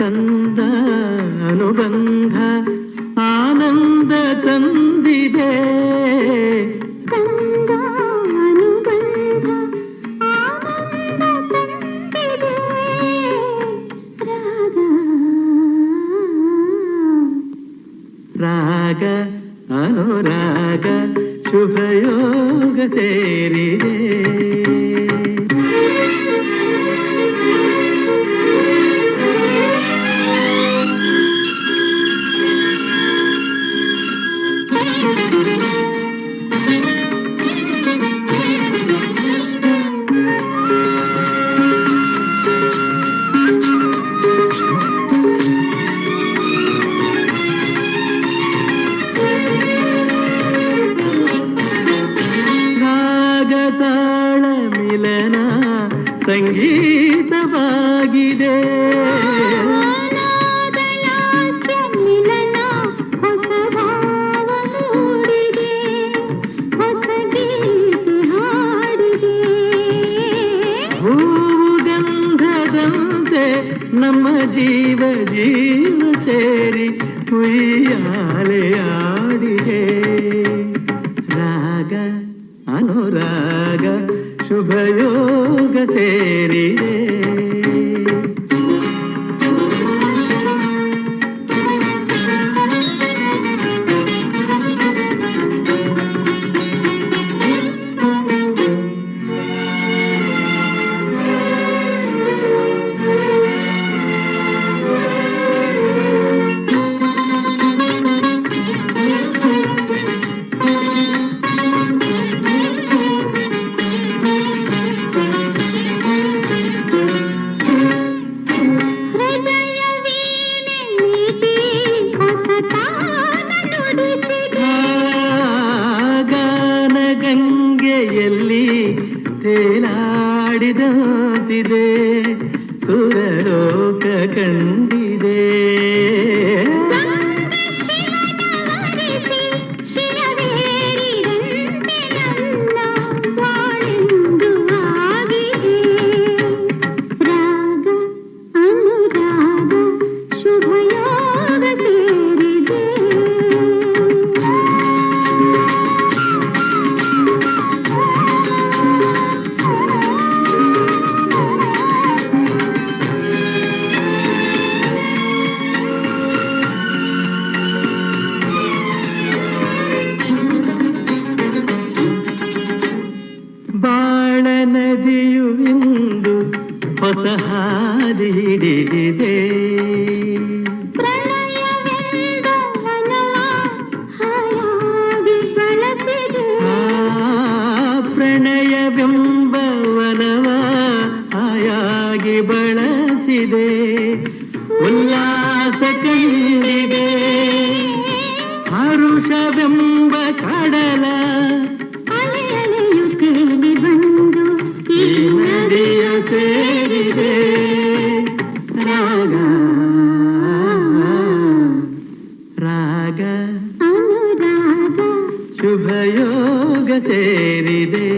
ಕಂದ ಅನುಬಂಧ ಆನಂದ ತಂದಿದೆ ಕಂದ ಅನುಬಂಧ ಆನಂದ ತಂದಿದೆ ರಾಗ ರಾಗ ಅನುರಾಗ ಶುಭಯೋಗ ಸೇರಿದೆ ತಾಳ ಮಿಲನ ಸಂಗೀತವಾಗಿದೆ. ನಮ್ಮ ಜೀವ ಜೀವ ಸೇರಿ ಕುಯ್ಯಾಲೆ ಆಡಿದೆ ರಾಗ ಅನುರಾಗ ಶುಭಯೋಗ ಸೇರಿದೆ. ಗಂಗೆಯಲ್ಲಿ ತೇನಾಡಿದಂತಿದೆ ಸುರಲೋಕ ಕಂಡಿದೆ ಪ್ರಣಯವೆಂಬ ವನವ ಆಯಾಗಿ ಬಳಸಿದೆ. ಉಲ್ಲಾಸ ಕಂಡಿದೆ ಹರುಷವೆಂಬ ಕಡಲ ಅಲೆ ಅಲೆಯು ತೇಲಿ ಬಂದು ಈ ನದಿಯ ಸೇರಿದೆ. ರಾಗ ರಾಗ ಅನುರಾಗ ಶುಭಯೋಗ ಸೇರಿದೆ.